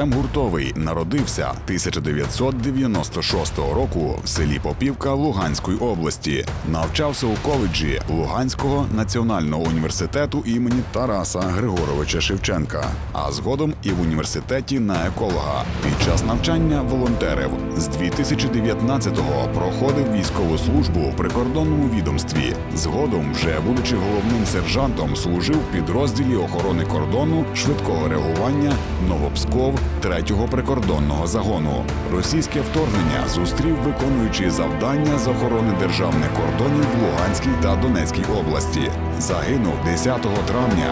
Артем Гуртовий народився 1996 року в селі Попівка Луганської області. Навчався у коледжі Луганського національного університету імені Тараса Григоровича Шевченка, а згодом і в університеті на еколога. Під час навчання волонтерив з 2019-го проходив військову службу в прикордонному відомстві. Згодом, вже будучи головним сержантом, служив підрозділі охорони кордону швидкого реагування Новопсков 3-го прикордонного загону. Російське вторгнення зустрів виконуючи завдання з охорони державних кордонів в Луганській та Донецькій області. Загинув 10 травня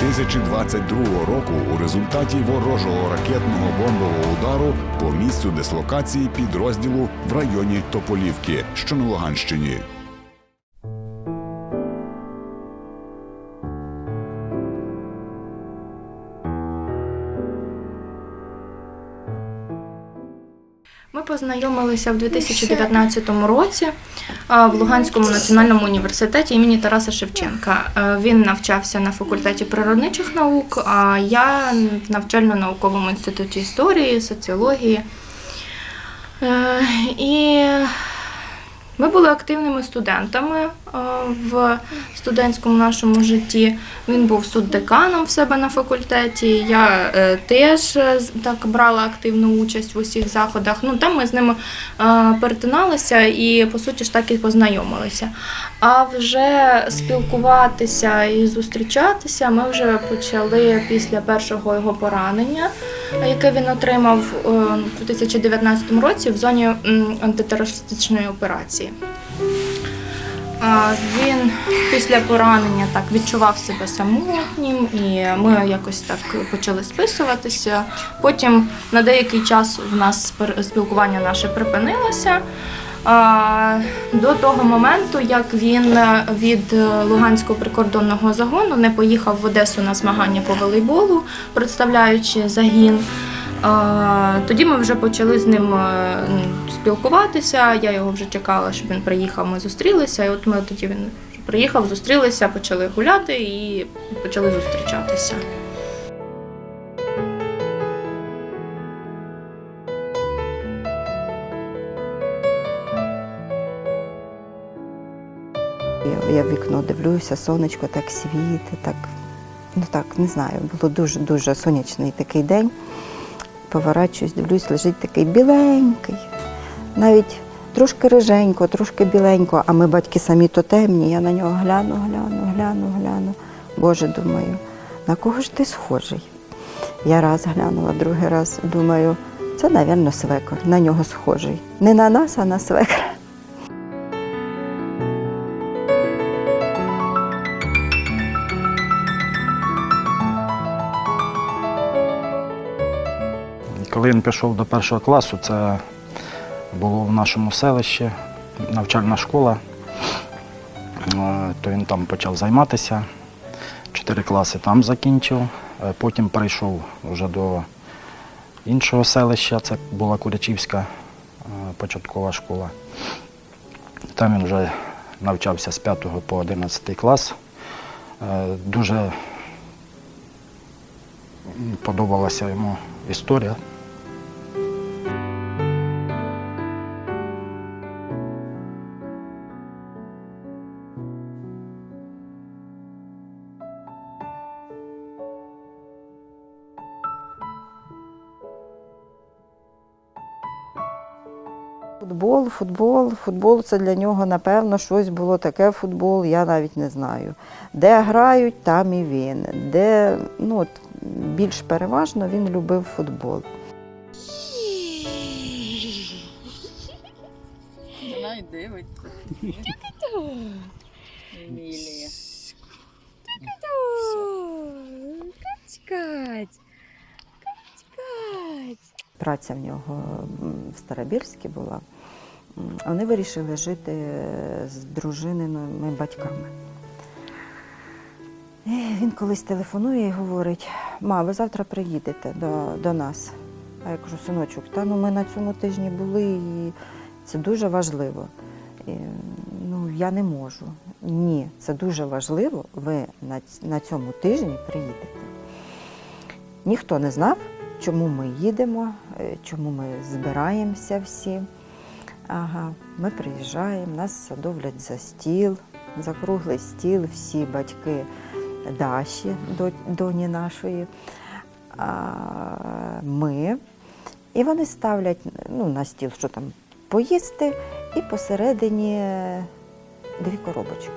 2022 року у результаті ворожого ракетного бомбового удару по місцю дислокації підрозділу в районі Тополівки, що на Луганщині. Ми познайомилися в 2019 році в Луганському національному університеті імені Тараса Шевченка. Він навчався на факультеті природничих наук, а я в навчально-науковому інституті історії, соціології. Е, І ми були активними студентами в студентському нашому житті. Він був суддеканом в себе на факультеті. Я е, теж е, так брала активну участь в усіх заходах. Ну там ми з ними е, перетиналися і по суті ж так і познайомилися. А вже спілкуватися і зустрічатися ми вже почали після першого його поранення, яке він отримав у 2019 році в зоні антитерористичної операції. Він після поранення так відчував себе самотнім, і ми якось так почали списуватися. Потім на деякий час в нас спілкування наше припинилося. До того моменту, як він від Луганського прикордонного загону не поїхав в Одесу на змагання по волейболу, представляючи загін. Тоді ми вже почали з ним е, спілкуватися. Я його вже чекала, щоб він приїхав. Ми зустрілися. І от ми тоді він приїхав, зустрілися, почали гуляти і почали зустрічатися. Я- в вікно дивлюся, сонечко так світить, так, ну так, не знаю, було дуже-дуже сонячний такий день. Поворачуюсь, дивлюсь, лежить такий біленький, навіть трошки риженько, трошки біленько, а ми батьки самі то темні. Я на нього гляну, гляну, гляну, гляну. Боже, думаю, на кого ж ти схожий? Я раз глянула, другий раз думаю, це, мабуть, свекор, на нього схожий. Не на нас, а на свекра. Коли він пішов до першого класу, це було в нашому селищі навчальна школа, Е, то він там почав займатися. Чотири класи там закінчив. Е, Потім перейшов вже до іншого селища, це була Курячівська е, початкова школа. Там він вже навчався з 5 по 11 клас. Дуже подобалася йому історія. Футбол, футбол, футбол це для нього, напевно, щось було таке футбол, я навіть не знаю. Де грають, там і він. Де ну, от, більш переважно він любив футбол. Вона й дивиться. Емілія. Праця в нього в Старобільській була. Вони вирішили жити з дружининими батьками. І він колись телефонує і говорить: ма, ви завтра приїдете до, до нас. А я кажу, синочок, та ну ми на цьому тижні були, і це дуже важливо. І, ну, я не можу. Ні, це дуже важливо. Ви на, на цьому тижні приїдете. Ніхто не знав, чому ми їдемо, е, чому ми збираємося всі. Ага, ми приїжджаємо, нас садовлять за стіл, за круглий стіл, всі батьки Даші, доні нашої. А, ми. І вони ставлять ну, на стіл, що там поїсти, і посередині дві коробочки.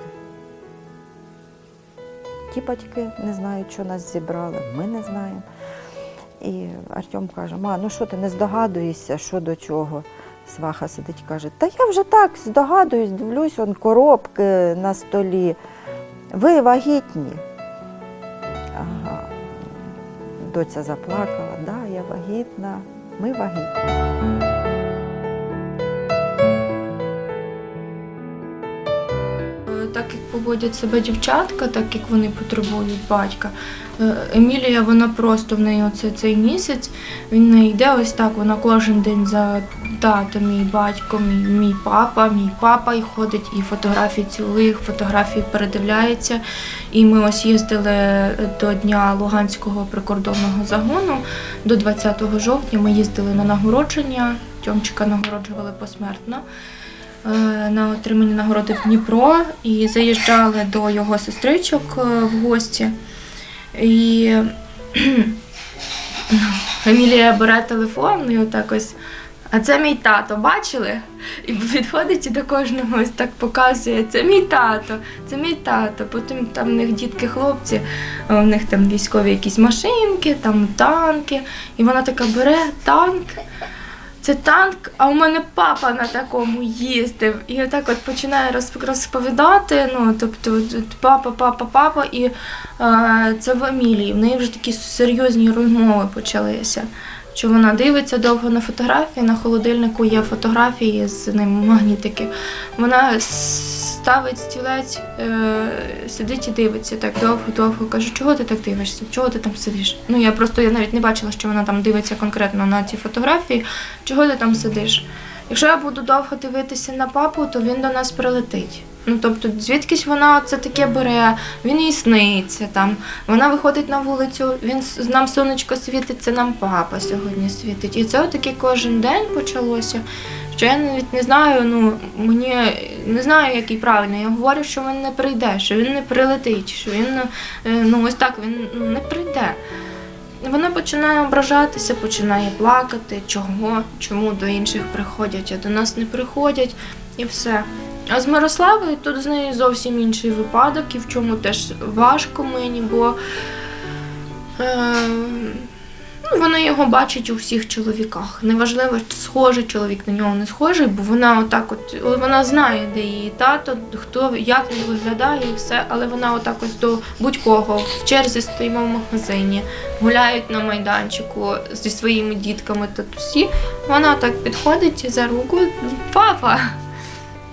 Ті батьки не знають, що нас зібрали, ми не знаємо. І Артем каже: Ма, ну що ти не здогадуєшся, що до чого? Сваха сидить, каже, та я вже так здогадуюсь, дивлюсь, он коробки на столі. Ви вагітні. Ага. Доця заплакала, да, я вагітна, ми вагітні. Так як поводять себе дівчатка, так як вони потребують батька. Е, Емілія, вона просто в неї оце цей місяць. Він не йде ось так. Вона кожен день за тато, мій батько, мій, мій папа, мій папа і ходить, і фотографії цілих, фотографії передивляється. І ми ось їздили до дня Луганського прикордонного загону до 20 жовтня. Ми їздили на нагородження. Тьомчика нагороджували посмертно е, на отримання нагороди в Дніпро і заїжджали до його сестричок е, в гості. І Емілія бере телефон і отак ось. А це мій тато, бачили? І підходить і до кожного ось так показує, це мій тато, це мій тато. Потім там в них дітки хлопці, а у них там військові якісь машинки, там танки. І вона така бере танк, це танк, а у мене папа на такому їздив. І отак от починає розповідати. Ну, тобто, папа, папа, папа, і е, це в Емілії. В неї вже такі серйозні розмови почалися. Що вона дивиться довго на фотографії, на холодильнику є фотографії з ним магнітики. Вона ставить стілець, е, сидить і дивиться так довго-довго. Каже, чого ти так дивишся? Чого ти там сидиш? Ну я просто я навіть не бачила, що вона там дивиться конкретно на ці фотографії. Чого ти там сидиш? Якщо я буду довго дивитися на папу, то він до нас прилетить. Ну тобто, звідкись вона це таке бере, він їй сниться там. Вона виходить на вулицю, він нам сонечко світить, це нам папа сьогодні світить. І це отаке кожен день почалося. Що я навіть не знаю, ну мені не знаю, який правильний. Я говорю, що він не прийде, що він не прилетить, що він е, ну ось так він ну, не прийде. Вона починає ображатися, починає плакати, чого, чому до інших приходять, а до нас не приходять, і все. А з Мирославою тут з нею зовсім інший випадок, і в чому теж важко мені, бо е, ну, вона його бачить у всіх чоловіках. Неважливо, схожий чоловік на нього не схожий, бо вона отак от вона знає, де її тато, хто як він виглядає і все, але вона отак ось до будь-кого в черзі стоїмо в магазині, гуляють на майданчику зі своїми дітками татусі. Вона так підходить за руку, папа.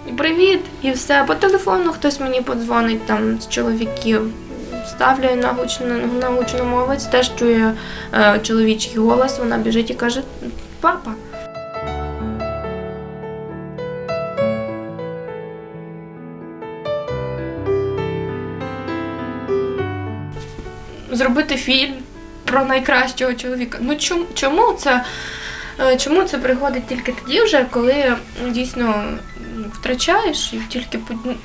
І привіт, і все. По телефону хтось мені подзвонить там з чоловіків. Ставлю на гучну, мовець, теж чує е, чоловічий голос, вона біжить і каже: Папа. Зробити фільм про найкращого чоловіка. Ну чому, чому це? Е, Чому це приходить тільки тоді, вже, коли дійсно втрачаєш і тільки по- ну,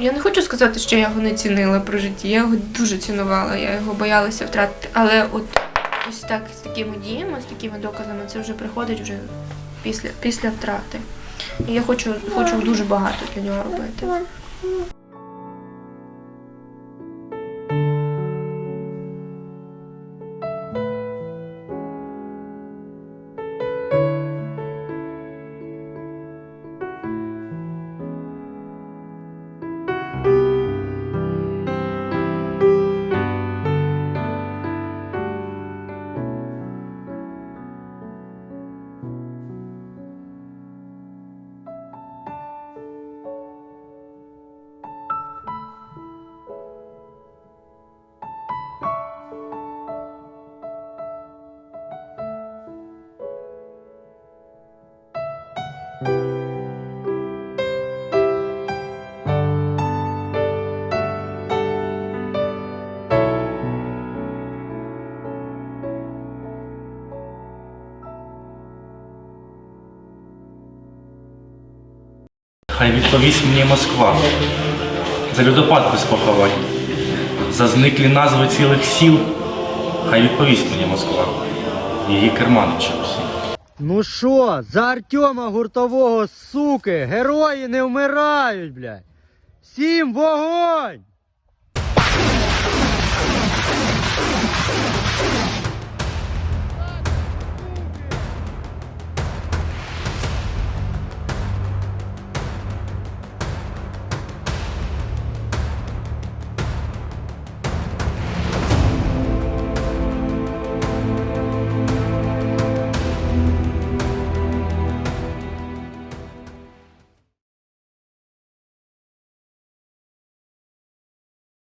я не хочу сказати, що я його не цінила при житті. Я його дуже цінувала, я його боялася втратити. Але от ось так з такими діями, з такими доказами, це вже приходить вже після, після втрати. І я хочу, хочу дуже багато для нього робити. Хай відповість мені Москва. За людопад без поховань, за зниклі назви цілих сіл, хай відповість мені Москва, її керманичі усі. Ну що, за Артема гуртового, суки, герої не вмирають, блядь. Всім вогонь!